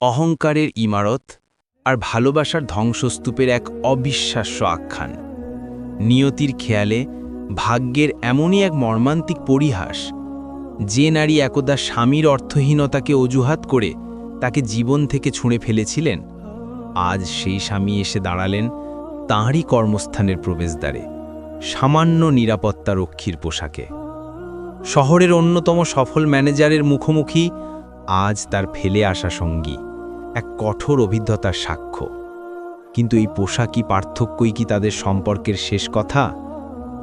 অহংকারের ইমারত আর ভালোবাসার ধ্বংসস্তূপের এক অবিশ্বাস্য আখ্যান। নিয়তির খেয়ালে ভাগ্যের এমনই এক মর্মান্তিক পরিহাস, যে নারী একদা স্বামীর অর্থহীনতাকে অজুহাত করে তাকে জীবন থেকে ছুঁড়ে ফেলেছিলেন, আজ সেই স্বামী এসে দাঁড়ালেন তাঁরই কর্মস্থানের প্রবেশদ্বারে, সামান্য নিরাপত্তা রক্ষীর পোশাকে। শহরের অন্যতম সফল ম্যানেজারের মুখোমুখি আজ তার ফেলে আসা সঙ্গী। এক কঠোর অভিজ্ঞতার সাক্ষ্য। কিন্তু এই পোশাকই পার্থক্যই কি তাদের সম্পর্কের শেষ কথা?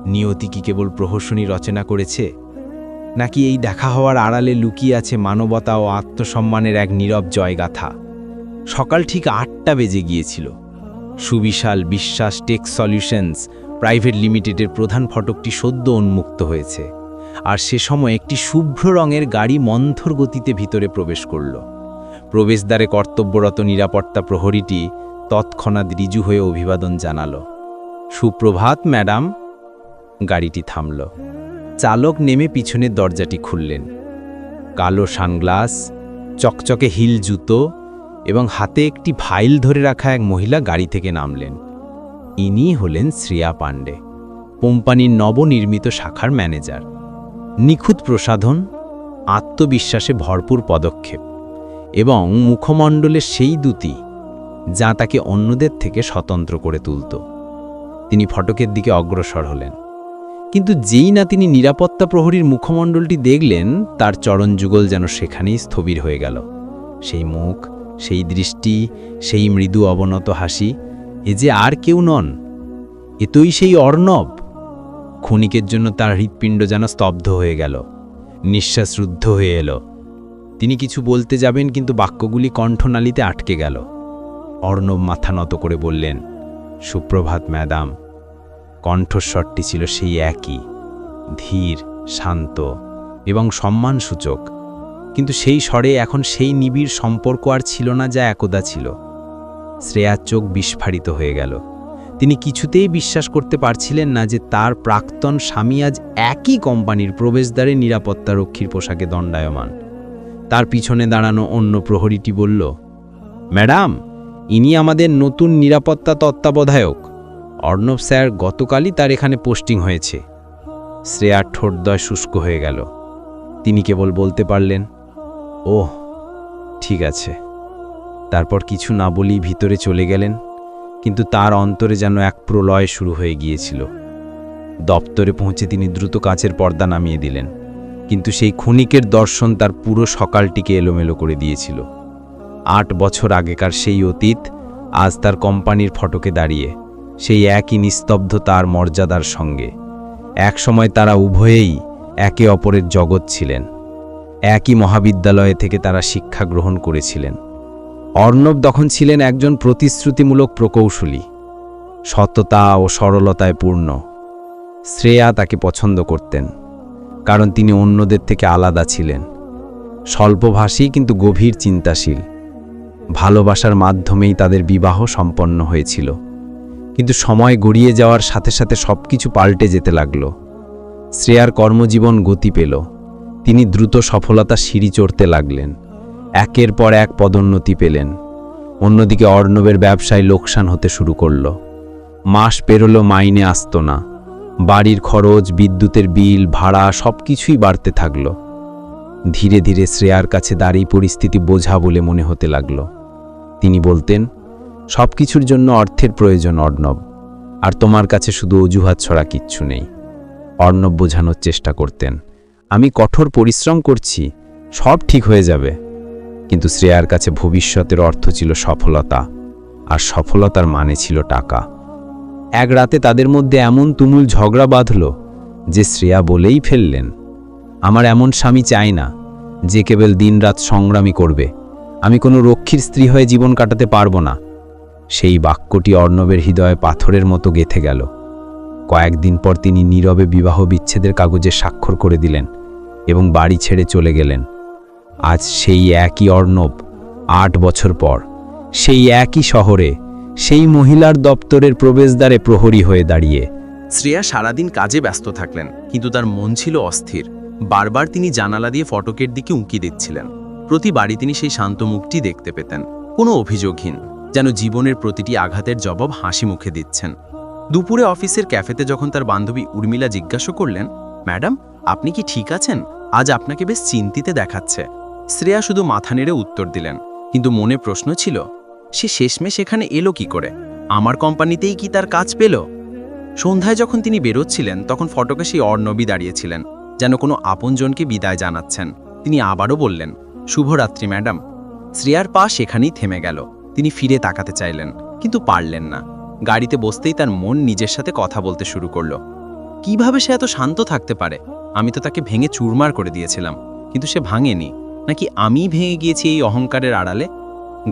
নিয়তি কি কেবল প্রহসনী রচনা করেছে? নাকি এই দেখা হওয়ার আড়ালে লুকিয়ে আছে মানবতা ও আত্মসম্মানের এক নীরব জয়গাথা? সকাল ঠিক আটটা বেজে গিয়েছিল। সুবিশাল বিশ্বাস টেক সলিউশনস প্রাইভেট লিমিটেডের প্রধান ফটকটি সদ্য উন্মুক্ত হয়েছে। আর সে সময় একটি শুভ্র রঙের গাড়ি মন্থর গতিতে ভিতরে প্রবেশ করল। প্রবেশদ্বারে কর্তব্যরত নিরাপত্তা প্রহরীটি তৎক্ষণাৎ রিজু হয়ে অভিবাদন জানাল। সুপ্রভাত, ম্যাডাম। গাড়িটি থামল। চালক নেমে পিছনের দরজাটি খুললেন। কালো সানগ্লাস, চকচকে হিল জুতো এবং হাতে একটি ফাইল ধরে রাখা এক মহিলা গাড়ি থেকে নামলেন। ইনি হলেন শ্রেয়া পাণ্ডে, কোম্পানির নবনির্মিত শাখার ম্যানেজার। নিখুঁত প্রসাধন, আত্মবিশ্বাসে ভরপুর পদক্ষেপ। এবং মুখমণ্ডলের সেই দুটি যা তাকে অন্যদের থেকে স্বতন্ত্র করে তুলত। তিনি ফটকের দিকে অগ্রসর হলেন। কিন্তু যেই না তিনি নিরাপত্তা প্রহরীর মুখমণ্ডলটি দেখলেন, তার চরণযুগল যেন সেখানেই স্থবির হয়ে গেল। সেই মুখ, সেই দৃষ্টি, সেই মৃদু অবনত হাসি, এ যে আর কেউ নন এতই সেই অর্ণব। ক্ষণিকের জন্য তার হৃৎপিণ্ড যেন স্তব্ধ হয়ে গেল, নিঃশ্বাস রুদ্ধ হয়ে এলো। তিনি কিছু বলতে যাবেন কিন্তু বাক্যগুলি কণ্ঠনালীতে আটকে গেল। অর্ণব মাথা নত করে বললেন, সুপ্রভাত, ম্যাডাম। কণ্ঠস্বরটি ছিল সেই একই, ধীর, শান্ত এবং সম্মানসূচক। কিন্তু সেই স্বরে এখন সেই নিবিড় সম্পর্ক আর ছিল না যা একদা ছিল। শ্রেয়ার চোখ বিস্ফারিত হয়ে গেল। তিনি কিছুতেই বিশ্বাস করতে পারছিলেন না যে তার প্রাক্তন স্বামী আজ একই কোম্পানির প্রবেশদ্বারে নিরাপত্তা রক্ষীর পোশাকে দণ্ডায়মান। তার পিছনে দাঁড়ানো অন্য প্রহরীটি বলল, ম্যাডাম, ইনি আমাদের নতুন নিরাপত্তা তত্ত্বাবধায়ক। অর্ণব স্যার গতকালই তার এখানে পোস্টিং হয়েছে। শ্রেয়ার ঠোঁটদয় শুষ্ক হয়ে গেল। তিনি কেবল বলতে পারলেন, ওহ, ঠিক আছে। তারপর কিছু না বলেই ভিতরে চলে গেলেন, কিন্তু তার অন্তরে যেন এক প্রলয় শুরু হয়ে গিয়েছিল। দপ্তরে পৌঁছে তিনি দ্রুত কাচের পর্দা নামিয়ে দিলেন। কিন্তু সেই ক্ষণিকের দর্শন তার পুরো সকালটিকে এলোমেলো করে দিয়েছিল। আট বছর আগেকার সেই অতীত আজ তার কোম্পানির ফটকে দাঁড়িয়ে, সেই একই নিস্তব্ধতা আর মর্যাদার সঙ্গে। একসময় তারা উভয়েই একে অপরের জগৎ ছিলেন। একই মহাবিদ্যালয়ে থেকে তারা শিক্ষা গ্রহণ করেছিলেন। অর্ণব তখন ছিলেন একজন প্রতিশ্রুতিমূলক প্রকৌশলী। সততা ও সরলতায় পূর্ণ। শ্রেয়া তাকে পছন্দ করতেন। কারণ তিনি অন্যদের থেকে আলাদা ছিলেন। স্বল্পভাষী কিন্তু গভীর চিন্তাশীল। ভালোবাসার মাধ্যমেই তাদের বিবাহ সম্পন্ন হয়েছিল। কিন্তু সময় গড়িয়ে যাওয়ার সাথে সাথে সব কিছু পাল্টে যেতে লাগল। শ্রেয়ার কর্মজীবন গতি পেল। তিনি দ্রুত সফলতা সিঁড়ি চড়তে লাগলেন। একের পর এক পদোন্নতি পেলেন। অন্যদিকে অর্ণবের ব্যবসায় লোকসান হতে শুরু করল। মাস পেরোলো, মাইনে আসত না। বাড়ির খরচ, বিদ্যুতের বিল, ভাড়া সব কিছুই বাড়তে থাকল। ধীরে ধীরে শ্রেয়ার কাছে দাঁড়িয়ে পরিস্থিতি বোঝা বলে মনে হতে লাগল। তিনি বলতেন সব কিছুর জন্য অর্থের প্রয়োজন, অর্ণব। আর তোমার কাছে শুধু অজুহাত ছড়া কিচ্ছু নেই। অর্ণব বোঝানোর চেষ্টা করতেন, আমি কঠোর পরিশ্রম করছি, সব ঠিক হয়ে যাবে। কিন্তু শ্রেয়ার কাছে ভবিষ্যতের অর্থ ছিল সফলতা, আর সফলতার মানে ছিল টাকা। এক রাতে তাদের মধ্যে এমন তুমুল ঝগড়া বাঁধল যে শ্রেয়া বলেই ফেললেন, আমার এমন স্বামী চাই না, যে কেবল দিনরাত সংগ্রামী করবে। আমি কোনো রক্ষীর স্ত্রী হয়ে জীবন কাটাতে পারব না। সেই বাক্যটি অর্ণবের হৃদয়ে পাথরের মতো গেথে গেল। কয়েকদিন পর তিনি নীরবে বিবাহ বিচ্ছেদের কাগজে স্বাক্ষর করে দিলেন এবং বাড়ি ছেড়ে চলে গেলেন। আজ সেই একই অর্ণব, আট বছর পর, সেই একই শহরে সেই মহিলার দপ্তরের প্রবেশদ্বারে প্রহরী হয়ে দাঁড়িয়ে। শ্রেয়া সারাদিন কাজে ব্যস্ত থাকলেন, কিন্তু তার মন ছিল অস্থির। বারবার তিনি জানালা দিয়ে ফটকের দিকে উঁকি দিচ্ছিলেন। প্রতিবারই তিনি সেই শান্ত মুখটি দেখতে পেতেন। কোনো অভিযোগহীন, যেন জীবনের প্রতিটি আঘাতের জবাব হাসি মুখে দিচ্ছেন। দুপুরে অফিসের ক্যাফেতে যখন তার বান্ধবী উর্মিলা জিজ্ঞাসা করলেন, ম্যাডাম, আপনি কি ঠিক আছেন? আজ আপনাকে বেশ চিন্তিতে দেখাচ্ছে। শ্রেয়া শুধু মাথা নেড়ে উত্তর দিলেন, কিন্তু মনে প্রশ্ন ছিল সে শেষমেশ এখানে এলো কি করে? আমার কোম্পানিতেই কি তার কাজ পেল? সন্ধ্যায় যখন তিনি বেরোচ্ছিলেন, তখন ফটকে সেই অর্ণবী দাঁড়িয়েছিলেন, যেন কোনো আপনজনকে বিদায় জানাচ্ছেন। তিনি আবারও বললেন, শুভরাত্রি, ম্যাডাম। শ্রেয়ার পা সেখানেই থেমে গেল। তিনি ফিরে তাকাতে চাইলেন, কিন্তু পারলেন না। গাড়িতে বসতেই তার মন নিজের সাথে কথা বলতে শুরু করল। কীভাবে সে এত শান্ত থাকতে পারে? আমি তো তাকে ভেঙে চুরমার করে দিয়েছিলাম, কিন্তু সে ভাঙেনি। নাকি আমিই ভেঙে গিয়েছি এই অহংকারের আড়ালে?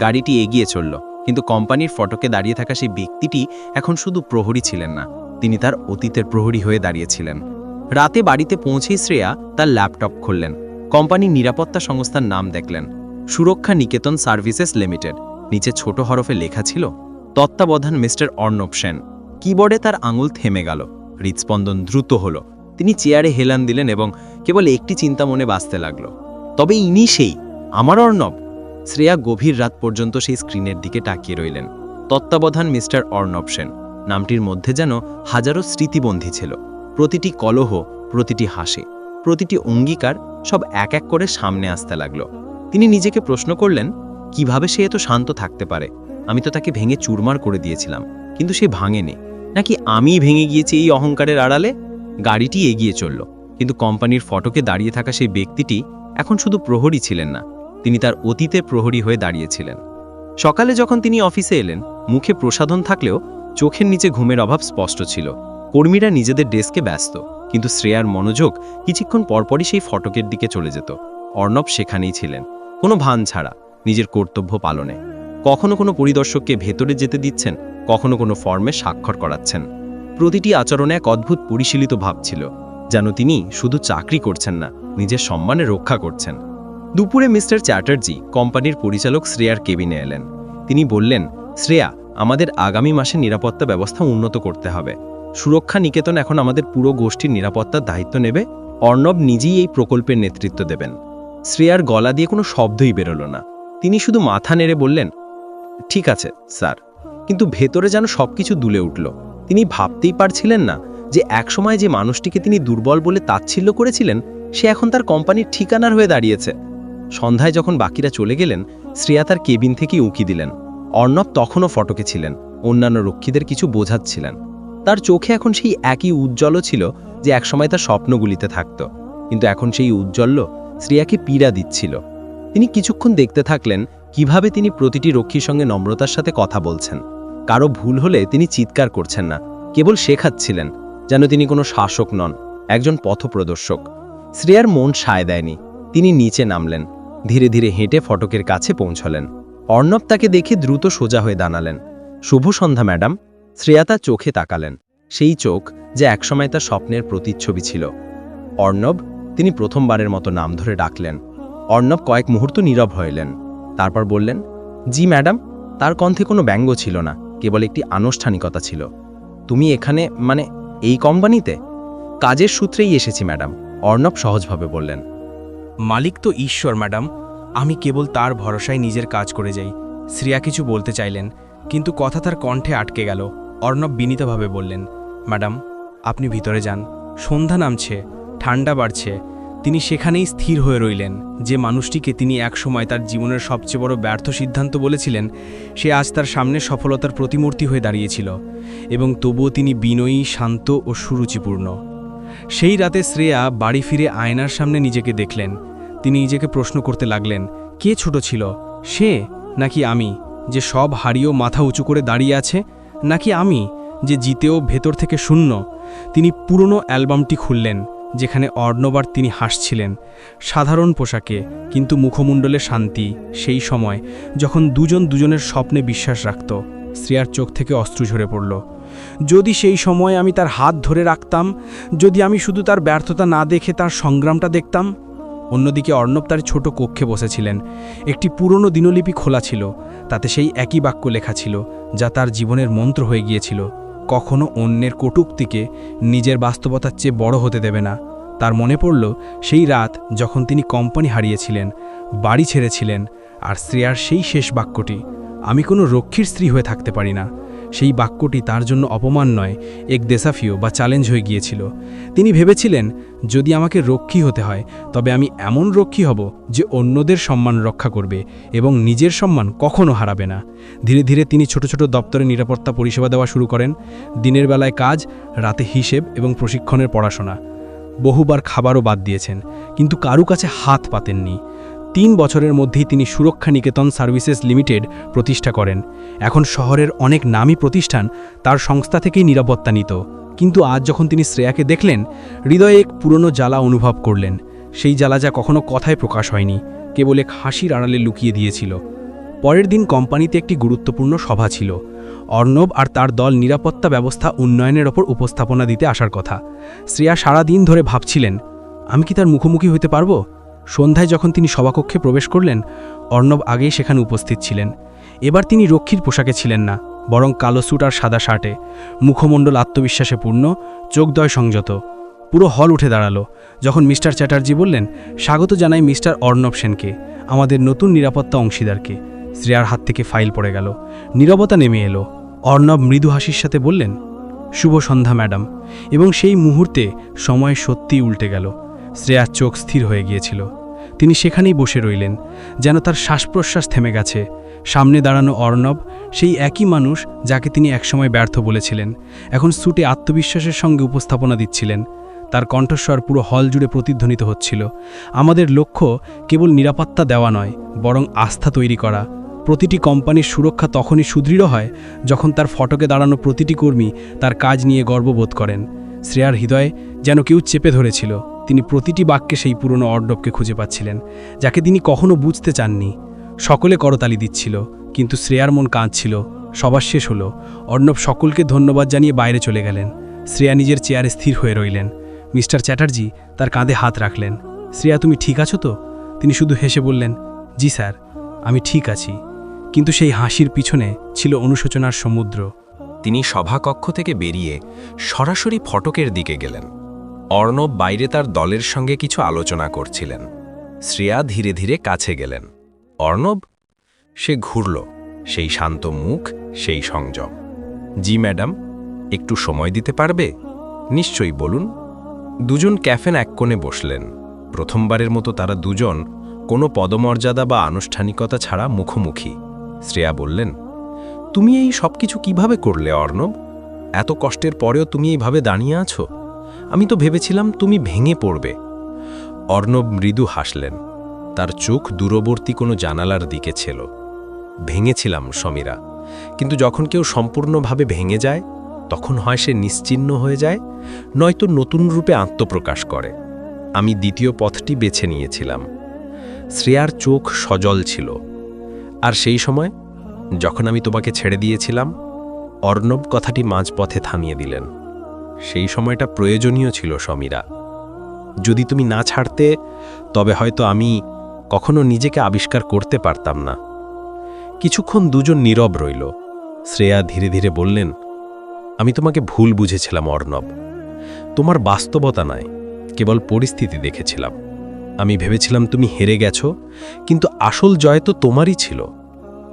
গাড়িটি এগিয়ে চলল, কিন্তু কোম্পানির ফটকে দাঁড়িয়ে থাকা সেই ব্যক্তিটি এখন শুধু প্রহরী ছিলেন না, তিনি তার অতীতের প্রহরী হয়ে দাঁড়িয়েছিলেন। রাতে বাড়িতে পৌঁছেই শ্রেয়া তার ল্যাপটপ খুললেন, কোম্পানির নিরাপত্তা সংস্থার নাম দেখলেন, সুরক্ষা নিকেতন সার্ভিসেস লিমিটেড, নিচে ছোট হরফে লেখা ছিল, তত্ত্বাবধান মিস্টার অর্ণব সেন। কিবোর্ডে তার আঙুল থেমে গেল, হৃদস্পন্দন দ্রুত হলো, তিনি চেয়ারে হেলান দিলেন এবং কেবল একটি চিন্তা মনে বাঁচতে লাগল, তবে ইনি সেই, আমার অর্ণব শ্রেয়া গভীর রাত পর্যন্ত সেই স্ক্রিনের দিকে তাকিয়ে রইলেন। তত্ত্বাবধান মিস্টার অর্ণব সেন। নামটির মধ্যে যেন হাজারো স্মৃতিবন্ধী ছিল। প্রতিটি কলহ, প্রতিটি হাসি, প্রতিটি অঙ্গীকার সব এক এক করে সামনে আসতে লাগল। তিনি নিজেকে প্রশ্ন করলেন, কীভাবে সে এত শান্ত থাকতে পারে? আমি তো তাকে ভেঙে চুরমার করে দিয়েছিলাম। কিন্তু সে ভাঙেনি। নাকি আমি ভেঙে গিয়েছি এই অহংকারের আড়ালে? গাড়িটি এগিয়ে চলল। কিন্তু কোম্পানির ফটকে দাঁড়িয়ে থাকা সেই ব্যক্তিটি এখন শুধু প্রহরী ছিলেন না তিনি তার অতীতে প্রহরী হয়ে দাঁড়িয়েছিলেন। সকালে যখন তিনি অফিসে এলেন, মুখে প্রসাধন থাকলেও চোখের নিচে ঘুমের অভাব স্পষ্ট ছিল। কর্মীরা নিজেদের ডেস্কে ব্যস্ত, কিন্তু শ্রেয়ার মনোযোগ কিছুক্ষণ পরপরই সেই ফটকের দিকে চলে যেত। অর্ণব সেখানেই ছিলেন। কোনো ভান ছাড়া, নিজের কর্তব্য পালনে। কখনো কোনো পরিদর্শককে ভেতরে যেতে দিচ্ছেন, কখনো কোনো ফর্মে স্বাক্ষর করাচ্ছেন। প্রতিটি আচরণে এক অদ্ভুত পরিশীলিত ভাব ছিল, যেন তিনি শুধু চাকরি করছেন না, নিজের সম্মানে রক্ষা করছেন। দুপুরে মিস্টার চ্যাটার্জি কোম্পানির পরিচালক শ্রেয়ার কেবিনে এলেন। তিনি বললেন, শ্রেয়া, আমাদের আগামী মাসে নিরাপত্তা ব্যবস্থা উন্নত করতে হবে। সুরক্ষা নিকেতন এখন আমাদের পুরো গোষ্ঠীর নিরাপত্তার দায়িত্ব নেবে। অর্ণব নিজেই এই প্রকল্পের নেতৃত্ব দেবেন। শ্রেয়ার গলা দিয়ে কোনো শব্দই বেরোলো না। তিনি শুধু মাথা নেড়ে বললেন, ঠিক আছে, স্যার। কিন্তু ভেতরে যেন সবকিছু দুলে উঠল। তিনি ভাবতেই পারছিলেন না যে একসময় যে মানুষটিকে তিনি দুর্বল বলে তাচ্ছিল্য করেছিলেন, সে এখন তার কোম্পানির ঠিকানার হয়ে দাঁড়িয়েছে। সন্ধ্যায় যখন বাকিরা চলে গেলেন, শ্রেয়া তার কেবিন থেকেই উঁকি দিলেন। অর্ণব তখনও ফটকে ছিলেন, অন্যান্য রক্ষীদের কিছু বোঝাচ্ছিলেন। তার চোখে এখন সেই একই উজ্জ্বলও ছিল যে একসময় তার স্বপ্নগুলিতে থাকত। কিন্তু এখন সেই উজ্জ্বল্য শ্রেয়াকে পীড়া দিচ্ছিল। তিনি কিছুক্ষণ দেখতে থাকলেন কীভাবে তিনি প্রতিটি রক্ষীর সঙ্গে নম্রতার সাথে কথা বলছেন। কারও ভুল হলে তিনি চিৎকার করছেন না, কেবল শেখাচ্ছিলেন যেন তিনি কোনো শাসক নন, একজন পথপ্রদর্শক। শ্রেয়ার মন সায় দেয়নি, তিনি নিচে নামলেন ধীরে ধীরে হেঁটে ফটকের কাছে পৌঁছলেন। অর্ণব তাকে দেখে দ্রুত সোজা হয়ে দাঁড়ালেন। শুভ সন্ধ্যা, ম্যাডাম। শ্রেয়া তার চোখে তাকালেন। সেই চোখ যে একসময় তার স্বপ্নের প্রতিচ্ছবি ছিল। অর্ণব, তিনি প্রথমবারের মতো নাম ধরে ডাকলেন। অর্ণব কয়েক মুহূর্ত নীরব হইলেন। তারপর বললেন, জি, ম্যাডাম, তার কণ্ঠে কোনো ব্যঙ্গ ছিল না, কেবল একটি আনুষ্ঠানিকতা ছিল। তুমি এখানে মানে এই কোম্পানিতে? কাজের সূত্রেই এসেছি, ম্যাডাম, অর্ণব সহজভাবে বললেন। মালিক তো ঈশ্বর, ম্যাডাম। আমি কেবল তার ভরসায় নিজের কাজ করে যাই। শ্রিয়া কিছু বলতে চাইলেন, কিন্তু কথা তার কণ্ঠে আটকে গেল। অর্ণব বিনীতভাবে বললেন, ম্যাডাম, আপনি ভিতরে যান। সন্ধ্যা নামছে ঠান্ডা বাড়ছে। তিনি সেখানেই স্থির হয়ে রইলেন। যে মানুষটিকে তিনি একসময় তার জীবনের সবচেয়ে বড় ব্যর্থ সিদ্ধান্ত বলেছিলেন, সে আজ তার সামনে সফলতার প্রতিমূর্তি হয়ে দাঁড়িয়েছিল। এবং তবুও তিনি বিনয়ী, শান্ত ও সুরুচিপূর্ণ। সেই রাতে শ্রেয়া বাড়ি ফিরে আয়নার সামনে নিজেকে দেখলেন। তিনি নিজেকে প্রশ্ন করতে লাগলেন, কে ছোট ছিল? সে? নাকি আমি? যে সব হারিয়েও মাথা উঁচু করে দাঁড়িয়ে আছে? নাকি আমি, যে জিতেও ভেতর থেকে শূন্য? তিনি পুরনো অ্যালবামটি খুললেন, যেখানে অর্ণবার তিনি হাসছিলেন। সাধারণ পোশাকে, কিন্তু মুখমণ্ডলে শান্তি, সেই সময়, যখন দুজন দুজনের স্বপ্নে বিশ্বাস রাখত, শ্রেয়ার চোখ থেকে অস্ত্র ঝরে পড়ল। যদি সেই সময় আমি তার হাত ধরে রাখতাম, যদি আমি শুধু তার ব্যর্থতা না দেখে তার সংগ্রামটা দেখতাম? অন্যদিকে অর্ণব তার ছোট কক্ষে বসেছিলেন। একটি পুরনো দিনলিপি খোলা ছিল, তাতে সেই একই বাক্য লেখা ছিল, যা তার জীবনের মন্ত্র হয়ে গিয়েছিল। কখনো অন্যের কটুক্তিকে নিজের বাস্তবতার চেয়ে বড় হতে দেবে না। তার মনে পড়ল, সেই রাত যখন তিনি কোম্পানি হারিয়েছিলেন, বাড়ি ছেড়েছিলেন, আর শ্রেয়ার সেই শেষ বাক্যটি, আমি কোনো রক্ষীর স্ত্রী হয়ে থাকতে পারি না। সেই বাক্যটি তার জন্য অপমান নয়, এক দেসাফিও বা চ্যালেঞ্জ হয়ে গিয়েছিল। তিনি ভেবেছিলেন, যদি আমাকে রক্ষী হতে হয়, তবে আমি এমন রক্ষী হব যে অন্যদের সম্মান রক্ষা করবে এবং নিজের সম্মান কখনো হারাবে না। ধীরে ধীরে তিনি ছোট ছোট দপ্তরে নিরাপত্তা পরিষেবা দেওয়া শুরু করেন। দিনের বেলায় কাজ, রাতে হিসেব এবং প্রশিক্ষণের পড়াশোনা। বহুবার খাবারও বাদ দিয়েছেন, কিন্তু কারু কাছে হাত পাতেননি। তিন বছরের মধ্যেই তিনি সুরক্ষা নিকেতন সার্ভিসেস লিমিটেড প্রতিষ্ঠা করেন। এখন শহরের অনেক নামী প্রতিষ্ঠান তার সংস্থা থেকেই নিরাপত্তা নিত। কিন্তু আজ যখন তিনি শ্রেয়াকে দেখলেন, হৃদয়ে এক পুরনো জ্বালা অনুভব করলেন। সেই জ্বালা যা কখনো কথায় প্রকাশ হয়নি, কেবল এক হাসির আড়ালে লুকিয়ে দিয়েছিল। পরের দিন কোম্পানিতে একটি গুরুত্বপূর্ণ সভা ছিল। অর্ণব আর তার দল নিরাপত্তা ব্যবস্থা উন্নয়নের ওপর উপস্থাপনা দিতে আসার কথা। শ্রেয়া সারা দিন ধরে ভাবছিলেন, আমি কি তার মুখোমুখি হতে পারব? সন্ধ্যায় যখন তিনি সভাকক্ষে প্রবেশ করলেন, অর্ণব আগেই সেখানে উপস্থিত ছিলেন। এবার তিনি রক্ষীর পোশাকে ছিলেন না, বরং কালো স্যুট আর সাদা শার্টে। মুখমণ্ডল আত্মবিশ্বাসে পূর্ণ, চোখদয় সংযত। পুরো হল উঠে দাঁড়াল। যখন মিস্টার চ্যাটার্জি বললেন, স্বাগত জানাই মিস্টার অর্ণব সেনকে, আমাদের নতুন নিরাপত্তা অংশীদারকে। শ্রেয়ার হাত থেকে ফাইল পড়ে গেল। নীরবতা নেমে এলো। অর্ণব মৃদু হাসির সাথে বললেন, শুভ সন্ধ্যা, ম্যাডাম। এবং সেই মুহূর্তে সময় সত্যিই উল্টে গেল। শ্রেয়ার চোখ স্থির হয়ে গিয়েছিল। তিনি সেখানেই বসে রইলেন, যেন তার শ্বাস প্রশ্বাস থেমে গেছে। সামনে দাঁড়ানো অর্ণব, সেই একই মানুষ যাকে তিনি একসময় ব্যর্থ বলেছিলেন, এখন স্যুটে আত্মবিশ্বাসের সঙ্গে উপস্থাপনা দিচ্ছিলেন। তার কণ্ঠস্বর পুরো হল জুড়ে প্রতিধ্বনিত হচ্ছিল। আমাদের লক্ষ্য কেবল নিরাপত্তা দেওয়া নয়, বরং আস্থা তৈরি করা। প্রতিটি কোম্পানির সুরক্ষা তখনই সুদৃঢ় হয় যখন তার ফটকে দাঁড়ানো প্রতিটি কর্মী তার কাজ নিয়ে গর্ববোধ করেন। শ্রেয়ার হৃদয়ে যেন কেউ চেপে ধরেছিল। তিনি প্রতিটি বাক্যে সেই পুরনো অর্ডবকে খুঁজে পাচ্ছিলেন, যাকে তিনি কখনো বুঝতে চাননি। সকলে করতালি দিচ্ছিল, কিন্তু শ্রেয়ার মন কাঁদছিল, সবার শেষ হলো। অর্ণব সকলকে ধন্যবাদ জানিয়ে বাইরে চলে গেলেন। শ্রেয়া নিজের চেয়ারে স্থির হয়ে রইলেন। মিস্টার চ্যাটার্জি তার কাঁধে হাত রাখলেন। শ্রেয়া, তুমি ঠিক আছো তো? তিনি শুধু হেসে বললেন, জি স্যার, আমি ঠিক আছি। কিন্তু সেই হাসির পিছনে ছিল অনুশোচনার সমুদ্র। তিনি সভাকক্ষ থেকে বেরিয়ে সরাসরি ফটকের দিকে গেলেন। অর্ণব বাইরে তার দলের সঙ্গে কিছু আলোচনা করছিলেন। শ্রেয়া ধীরে ধীরে কাছে গেলেন। অর্ণব? সে ঘুরল, সেই শান্ত মুখ, সেই সংযম। জি, ম্যাডাম, একটু সময় দিতে পারবে? নিশ্চয়ই, বলুন। দুজন ক্যাফেন এক কোণে বসলেন। প্রথমবারের মতো তারা দুজন, কোনো পদমর্যাদা বা আনুষ্ঠানিকতা ছাড়া মুখোমুখি। শ্রেয়া বললেন, তুমি এই সব কিছু কীভাবে করলে, অর্ণব? এত কষ্টের পরেও তুমি এইভাবে দাঁড়িয়ে আছো? আমি তো ভেবেছিলাম তুমি ভেঙে পড়বে। অর্ণব মৃদু হাসলেন। তার চোখ দূরবর্তী কোনো জানালার দিকে ছিল। ভেঙেছিলাম সমীরা। কিন্তু যখন কেউ সম্পূর্ণভাবে ভেঙে যায়, তখন হয় সে নিশ্চিহ্ন হয়ে যায়, নয়তো নতুন রূপে আত্মপ্রকাশ করে। আমি দ্বিতীয় পথটি বেছে নিয়েছিলাম। শ্রেয়ার চোখ সজল ছিল। আর সেই সময়, যখন আমি তোমাকে ছেড়ে দিয়েছিলাম, অর্ণব কথাটি মাঝপথে থামিয়ে দিলেন। সেই সময়টা প্রয়োজনীয় ছিল সমীরা। যদি তুমি না ছাড়তে, তবে হয়তো আমি কখনো নিজেকে আবিষ্কার করতে পারতাম না। কিছুক্ষণ দুজন নীরব রইল। শ্রেয়া ধীরে ধীরে বললেন, আমি তোমাকে ভুল বুঝেছিলাম, অর্ণব। তোমার বাস্তবতা নয়, কেবল পরিস্থিতি দেখেছিলাম। আমি ভেবেছিলাম তুমি হেরে গেছো, কিন্তু আসল জয় তো তোমারই ছিল,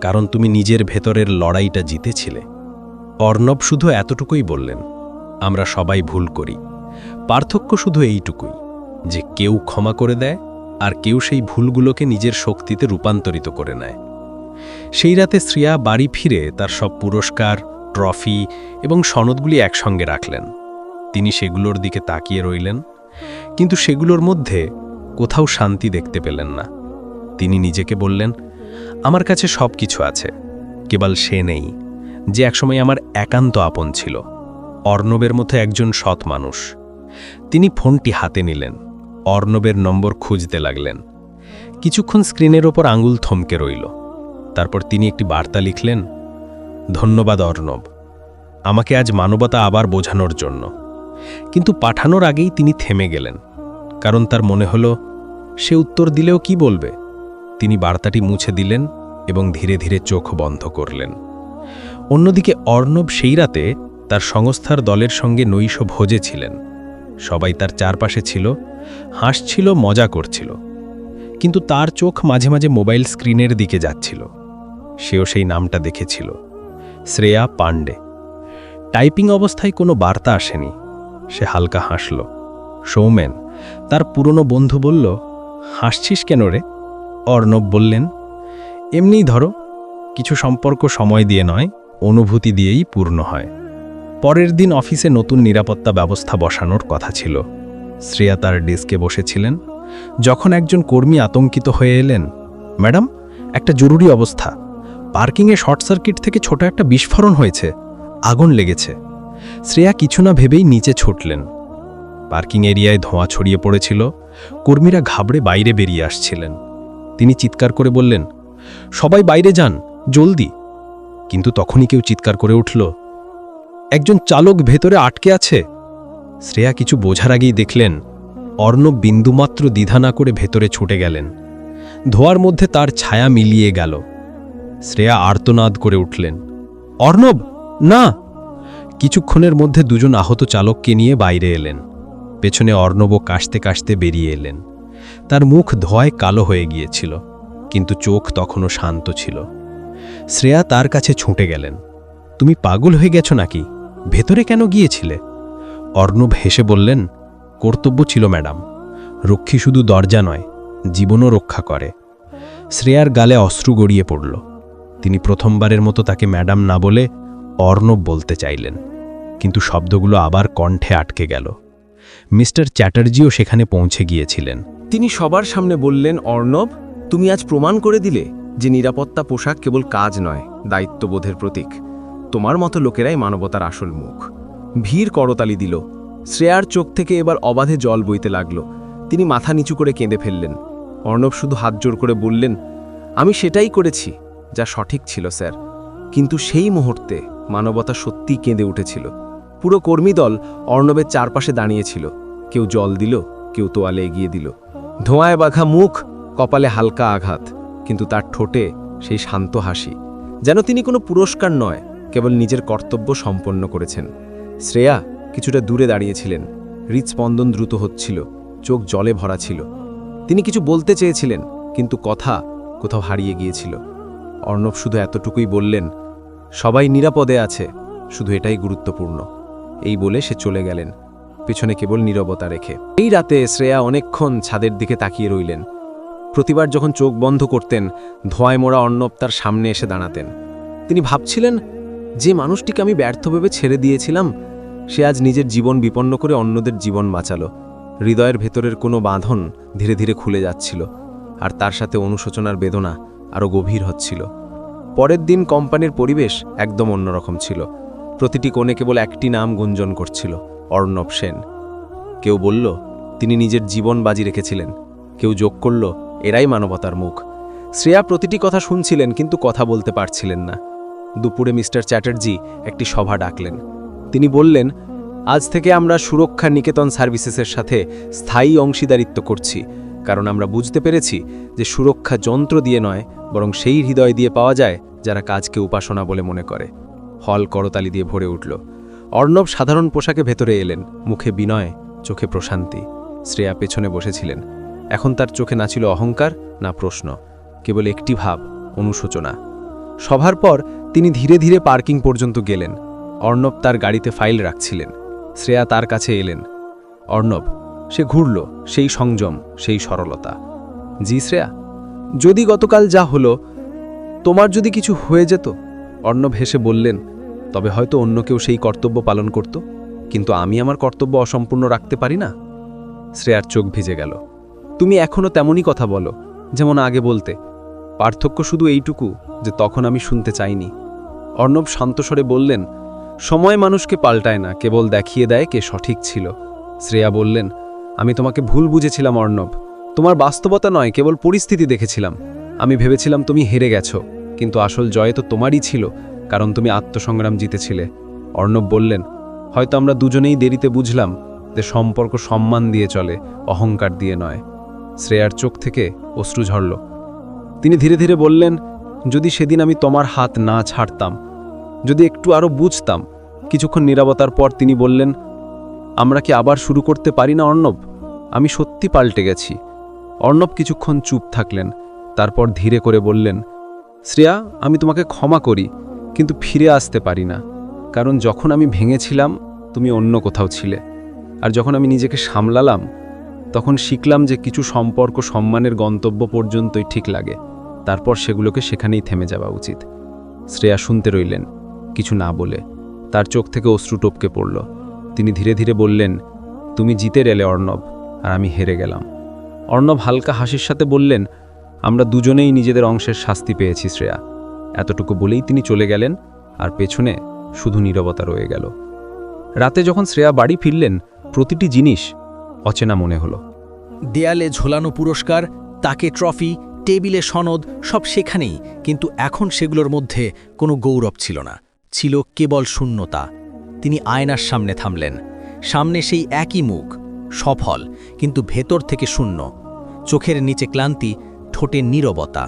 কারণ তুমি নিজের ভেতরের লড়াইটা জিতেছিলে। অর্ণব শুধু এতটুকুই বললেন আমরা সবাই ভুল করি। পার্থক্য শুধু এইটুকুই, যে কেউ ক্ষমা করে দেয় আর কেউ সেই ভুলগুলোকে নিজের শক্তিতে রূপান্তরিত করে নেয়। সেই রাতে শ্রিয়া বাড়ি ফিরে তার সব পুরস্কার, ট্রফি এবং সনদগুলি একসঙ্গে রাখলেন। তিনি সেগুলোর দিকে তাকিয়ে রইলেন, কিন্তু সেগুলোর মধ্যে কোথাও শান্তি দেখতে পেলেন না। তিনি নিজেকে বললেন, আমার কাছে সব কিছু আছে, কেবল সে নেই, যে একসময় আমার একান্ত আপন ছিল। অর্ণবের মতো একজন সৎ মানুষ। তিনি ফোনটি হাতে নিলেন, অর্ণবের নম্বর খুঁজতে লাগলেন। কিছুক্ষণ স্ক্রিনের ওপর আঙুল থমকে রইল। তারপর তিনি একটি বার্তা লিখলেন, ধন্যবাদ, অর্ণব। আমাকে আজ মানবতা আবার বোঝানোর জন্য। কিন্তু পাঠানোর আগেই তিনি থেমে গেলেন, কারণ তার মনে হলো, সে উত্তর দিলেও কি বলবে? তিনি বার্তাটি মুছে দিলেন এবং ধীরে ধীরে চোখ বন্ধ করলেন। অন্যদিকে অর্ণব সেই রাতে তার সংস্থার দলের সঙ্গে নৈশ ভোজে ছিলেন। সবাই তার চারপাশে ছিল, হাসছিল, মজা করছিল। কিন্তু তার চোখ মাঝে মাঝে মোবাইল স্ক্রিনের দিকে যাচ্ছিল। সেও সেই নামটা দেখেছিল, শ্রেয়া পাণ্ডে। টাইপিং অবস্থায় কোনো বার্তা আসেনি। সে হালকা হাসল। সৌমেন, তার পুরনো বন্ধু বলল, হাসছিস কেন রে? অর্ণব বললেন, এমনিই ধরো, কিছু সম্পর্ক সময় দিয়ে নয়, অনুভূতি দিয়েই পূর্ণ হয়। পরের দিন অফিসে নতুন নিরাপত্তা ব্যবস্থা বসানোর কথা ছিল। শ্রেয়া তার ডেস্কে বসেছিলেন। যখন একজন কর্মী আতঙ্কিত হয়ে এলেন, ম্যাডাম, একটা জরুরি অবস্থা। পার্কিংয়ে শর্ট সার্কিট থেকে ছোট একটা বিস্ফোরণ হয়েছে। আগুন লেগেছে। শ্রেয়া কিছু না ভেবেই নিচে ছুটলেন। পার্কিং এরিয়ায় ধোঁয়া ছড়িয়ে পড়েছিল। কর্মীরা ঘাবড়ে বাইরে বেরিয়ে আসছিলেন। তিনি চিৎকার করে বললেন, সবাই বাইরে যান, জলদি। কিন্তু তখনই কেউ চিৎকার করে উঠল। একজন চালক ভেতরে আটকে আছে? শ্রেয়া কিছু বোঝার আগেই দেখলেন, অর্ণব বিন্দুমাত্র দ্বিধা না করে ভেতরে ছুটে গেলেন। ধোয়ার মধ্যে তার ছায়া মিলিয়ে গেল। শ্রেয়া আর্তনাদ করে উঠলেন, অর্ণব, না! কিছুক্ষণের মধ্যে দুজন আহত চালককে নিয়ে বাইরে এলেন। পেছনে অর্ণব কাশতে কাশতে বেরিয়ে এলেন। তার মুখ ধোয়ায় কালো হয়ে গিয়েছিল, কিন্তু চোখ তখনও শান্ত ছিল। শ্রেয়া তার কাছে ছুটে গেলেন, তুমি পাগল হয়ে গেছো নাকি? ভেতরে কেন গিয়েছিলে? অর্ণব হেসে বললেন, কর্তব্য ছিল, ম্যাডাম। রক্ষী শুধু দরজা নয়, জীবনও রক্ষা করে। শ্রেয়ার গালে অশ্রু গড়িয়ে পড়ল। তিনি প্রথমবারের মতো তাকে ম্যাডাম না বলে অর্ণব বলতে চাইলেন। কিন্তু শব্দগুলো আবার কণ্ঠে আটকে গেল। মিস্টার চ্যাটার্জিও সেখানে পৌঁছে গিয়েছিলেন। তিনি সবার সামনে বললেন, অর্ণব, তুমি আজ প্রমাণ করে দিলে যে নিরাপত্তা পোশাক কেবল কাজ নয়, দায়িত্ববোধের প্রতীক। তোমার মতো লোকেরাই মানবতার আসল মুখ। ভিড় করতালি দিল। শ্রেয়ার চোখ থেকে এবার অবাধে জল বইতে লাগল। তিনি মাথা নিচু করে কেঁদে ফেললেন। অর্ণব শুধু হাত জোর করে বললেন, আমি সেটাই করেছি, যা সঠিক ছিল, স্যার। কিন্তু সেই মুহূর্তে মানবতা সত্যিই কেঁদে উঠেছিল। পুরো কর্মীদল অর্ণবের চারপাশে দাঁড়িয়েছিল। কেউ জল দিল, কেউ তোয়ালে এগিয়ে দিল। ধোঁয়ায় বাঘা মুখ, কপালে হালকা আঘাত। কিন্তু তার ঠোঁটে সেই শান্ত হাসি। যেন তিনি কোনো পুরস্কার নয় কেবল নিজের কর্তব্য সম্পন্ন করেছেন। শ্রেয়া কিছুটা দূরে দাঁড়িয়েছিলেন। হৃৎস্পন্দন দ্রুত হচ্ছিল, চোখ জলে ভরা ছিল। তিনি কিছু বলতে চেয়েছিলেন, কিন্তু কথা কোথাও হারিয়ে গিয়েছিল। অর্ণব শুধু এতটুকুই বললেন, সবাই নিরাপদে আছে, শুধু এটাই গুরুত্বপূর্ণ। এই বলে সে চলে গেলেন, পেছনে কেবল নীরবতা রেখে। এই রাতে শ্রেয়া অনেকক্ষণ ছাদের দিকে তাকিয়ে রইলেন। প্রতিবার যখন চোখ বন্ধ করতেন, ধোঁয়ায় মোড়া অর্ণব তার সামনে এসে দাঁড়াতেন। তিনি ভাবছিলেন যে মানুষটিকে আমি ব্যর্থ ভেবে ছেড়ে দিয়েছিলাম, সে আজ নিজের জীবন বিপন্ন করে অন্যদের জীবন বাঁচালো। হৃদয়ের ভেতরের কোনো বাঁধন ধীরে ধীরে খুলে যাচ্ছিল, আর তার সাথে অনুশোচনার বেদনা আরও গভীর হচ্ছিল। পরের দিন কোম্পানির পরিবেশ একদম অন্যরকম ছিল। প্রতিটি কোণে কেবল একটি নাম গুঞ্জন করছিল, অর্ণব সেন। কেউ বলল, তিনি নিজের জীবন বাজি রেখেছিলেন। কেউ যোগ করল, এরাই মানবতার মুখ। শ্রেয়া প্রতিটি কথা শুনছিলেন, কিন্তু কথা বলতে পারছিলেন না। দুপুরে মিস্টার চ্যাটার্জি একটি সভা ডাকলেন। তিনি বললেন, আজ থেকে আমরা সুরক্ষা নিকেতন সার্ভিসেসের সাথে স্থায়ী অংশীদারিত্ব করছি, কারণ আমরা বুঝতে পেরেছি যে সুরক্ষা যন্ত্র দিয়ে নয়, বরং সেই হৃদয় দিয়ে পাওয়া যায় যারা কাজকে উপাসনা বলে মনে করে। হল করতালি দিয়ে ভরে উঠল। অর্ণব সাধারণ পোশাকে ভেতরে এলেন, মুখে বিনয়, চোখে প্রশান্তি। শ্রেয়া পেছনে বসেছিলেন। এখন তার চোখে না ছিল অহংকার, না প্রশ্ন, কেবল একটি ভাব, অনুশোচনা। সভার পর তিনি ধীরে ধীরে পার্কিং পর্যন্ত গেলেন। অর্ণব তার গাড়িতে ফাইল রাখছিলেন। শ্রেয়া তার কাছে এলেন। অর্ণব, সে ঘুরল, সেই সংযম, সেই সরলতা। জি, শ্রেয়া, যদি গতকাল যা হলো, তোমার যদি কিছু হয়ে যেত? অর্ণব হেসে বললেন, তবে হয়তো অন্য কেউ সেই কর্তব্য পালন করত, কিন্তু আমি আমার কর্তব্য অসম্পূর্ণ রাখতে পারি না? শ্রেয়ার চোখ ভিজে গেল। তুমি এখনও তেমনই কথা বলো, যেমন আগে বলতে। পার্থক্য শুধু এইটুকু, যে তখন আমি শুনতে চাইনি। অর্ণব শান্তস্বরে বললেন, সময় মানুষকে পাল্টায় না, কেবল দেখিয়ে দেয় কে সঠিক ছিল। শ্রেয়া বললেন, আমি তোমাকে ভুল বুঝেছিলাম, অর্ণব। তোমার বাস্তবতা নয়, কেবল পরিস্থিতি দেখেছিলাম। আমি ভেবেছিলাম তুমি হেরে গেছো, কিন্তু আসল জয় তো তোমারই ছিল, কারণ তুমি আত্মসংগ্রাম জিতেছিলে। অর্ণব বললেন, হয়তো আমরা দুজনেই দেরিতে বুঝলাম যে সম্পর্ক সম্মান দিয়ে চলে, অহংকার দিয়ে নয়। শ্রেয়ার চোখ থেকে অশ্রু ঝরল। তিনি ধীরে ধীরে বললেন যদি সেদিন আমি তোমার হাত না ছাড়তাম, যদি একটু আরও বুঝতাম, কিছুক্ষণ নিরাপত্তার পর তিনি বললেন, আমরা কি আবার শুরু করতে পারি না, অর্ণব? আমি সত্যি পাল্টে গেছি। অর্ণব কিছুক্ষণ চুপ থাকলেন, তারপর ধীরে করে বললেন, শ্রেয়া, আমি তোমাকে ক্ষমা করি, কিন্তু ফিরে আসতে পারি না। কারণ যখন আমি ভেঙেছিলাম, তুমি অন্য কোথাও ছিলে। আর যখন আমি নিজেকে সামলালাম, তখন শিখলাম যে কিছু সম্পর্ক সম্মানের গন্তব্য পর্যন্তই ঠিক লাগে। তারপর সেগুলোকে সেখানেই থেমে যাওয়া উচিত। শ্রেয়া শুনতে রইলেন, কিছু না বলে। তার চোখ থেকে অশ্রু টপকে পড়ল। তিনি ধীরে ধীরে বললেন, তুমি জিতে এলে অর্ণব, আর আমি হেরে গেলাম। অর্ণব হালকা হাসির সাথে বললেন, আমরা দুজনেই নিজেদের অংশের শাস্তি পেয়েছি, শ্রেয়া। এতটুকু বলেই তিনি চলে গেলেন, আর পেছনে শুধু নীরবতা রয়ে গেল। রাতে যখন শ্রেয়া বাড়ি ফিরলেন, প্রতিটি জিনিস অচেনা মনে হলো। দেয়ালে ঝোলানো পুরস্কার, তাকে ট্রফি টেবিলে সনদ সব সেখানেই, কিন্তু এখন সেগুলোর মধ্যে কোনো গৌরব ছিল না, ছিল কেবল শূন্যতা। তিনি আয়নার সামনে থামলেন। সামনে সেই একই মুখ, সফল, কিন্তু ভেতর থেকে শূন্য। চোখের নিচে ক্লান্তি, ঠোঁটে নীরবতা।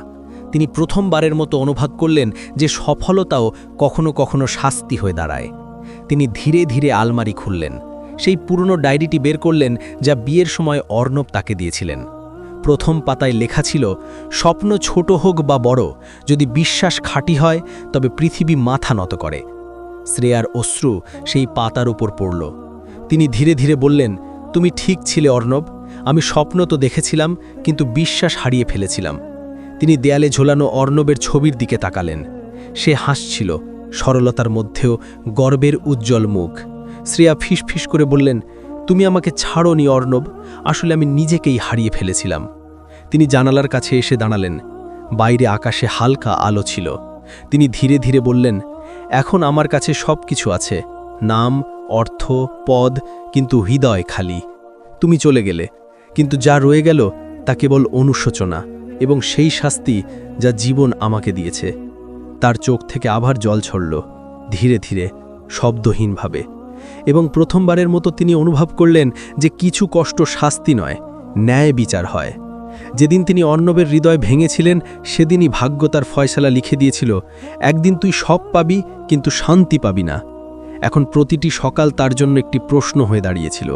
তিনি প্রথমবারের মতো অনুভব করলেন যে সফলতাও কখনো কখনো শাস্তি হয়ে দাঁড়ায়। তিনি ধীরে ধীরে আলমারি খুললেন। সেই পুরনো ডায়েরিটি বের করলেন যা বিয়ের সময় অর্ণব তাকে দিয়েছিলেন। প্রথম পাতায় লেখা ছিল, স্বপ্ন ছোট হোক বা বড়, যদি বিশ্বাস খাঁটি হয়, তবে পৃথিবী মাথা নত করে। শ্রেয়ার অশ্রু সেই পাতার উপর পড়ল। তিনি ধীরে ধীরে বললেন, তুমি ঠিক ছিলে, অর্ণব। আমি স্বপ্ন তো দেখেছিলাম, কিন্তু বিশ্বাস হারিয়ে ফেলেছিলাম। তিনি দেয়ালে ঝোলানো অর্ণবের ছবির দিকে তাকালেন। সে হাসছিল, সরলতার মধ্যেও গর্বের উজ্জ্বল মুখ। শ্রেয়া ফিস করে বললেন, তুমি আমাকে ছাড়োনি, অর্ণব। আসলে আমি নিজেকেই হারিয়ে ফেলেছিলাম। তিনি জানালার কাছে এসে দাঁড়ালেন। বাইরে আকাশে হালকা আলো ছিল। তিনি ধীরে ধীরে বললেন, এখন আমার কাছে সব কিছু আছে। নাম, অর্থ, পদ, কিন্তু হৃদয় খালি। তুমি চলে গেলে। কিন্তু যা রয়ে গেল তা কেবল অনুশোচনা এবং সেই শাস্তি যা জীবন আমাকে দিয়েছে। তার চোখ থেকে আবার জল ছড়ল। ধীরে ধীরে, শব্দহীনভাবে এবং প্রথমবারের মতো তিনি অনুভব করলেন যে কিছু কষ্ট শাস্তি নয়, ন্যায় বিচার হয়। যেদিন তিনি অর্ণবের হৃদয় ভেঙেছিলেন, সেদিনই ভাগ্য তার ফয়সালা লিখে দিয়েছিল, একদিন তুই সব পাবি, কিন্তু শান্তি পাবি না। এখন প্রতিটি সকাল তার জন্য একটি প্রশ্ন হয়ে দাঁড়িয়েছিল,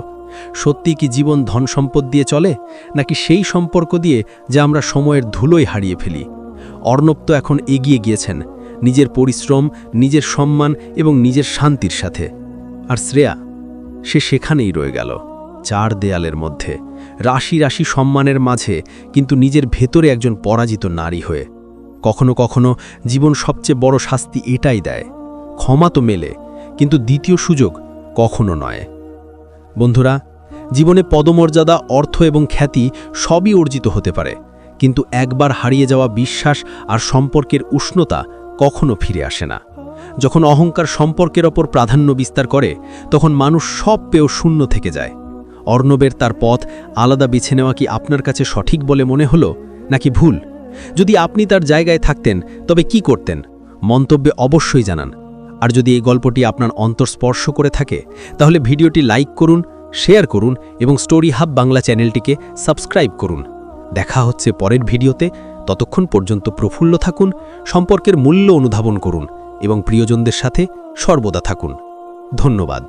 সত্যি কি জীবন ধন সম্পদ দিয়ে চলে, নাকি সেই সম্পর্ক দিয়ে যা আমরা সময়ের ধুলোয় হারিয়ে ফেলি? অর্ণব তো এখন এগিয়ে গিয়েছেন, নিজের পরিশ্রম, নিজের সম্মান এবং নিজের শান্তির সাথে। আর শ্রেয়া, সে সেখানেই রয়ে গেল, চার দেয়ালের মধ্যে, রাশি রাশি সম্মানের মাঝে, কিন্তু নিজের ভেতরে একজন পরাজিত নারী হয়ে। কখনো কখনো জীবন সবচেয়ে বড় শাস্তি এটাই দেয়। ক্ষমা তো মেলে, কিন্তু দ্বিতীয় সুযোগ কখনো নয়। বন্ধুরা, জীবনে পদমর্যাদা, অর্থ এবং খ্যাতি সবই অর্জিত হতে পারে, কিন্তু একবার হারিয়ে যাওয়া বিশ্বাস আর সম্পর্কের উষ্ণতা কখনো ফিরে আসে না। যখন অহংকার সম্পর্কের ওপর প্রাধান্য বিস্তার করে, তখন মানুষ সব পেয়েও শূন্য থেকে যায়। অর্ণবের তার পথ আলাদা বেছে নেওয়া কি আপনার কাছে সঠিক বলে মনে হলো, নাকি ভুল? যদি আপনি তার জায়গায় থাকতেন, তবে কি করতেন? মন্তব্যে অবশ্যই জানান। আর যদি এই গল্পটি আপনার অন্তর স্পর্শ করে থাকে, তাহলে ভিডিওটি লাইক করুন, শেয়ার করুন এবং স্টোরি হাব বাংলা চ্যানেলটিকে সাবস্ক্রাইব করুন। দেখা হচ্ছে পরের ভিডিওতে। ততক্ষণ পর্যন্ত প্রফুল্ল থাকুন, সম্পর্কের মূল্য অনুধাবন করুন। এবং প্রিয়জনদের সাথে সর্বদা থাকুন। ধন্যবাদ।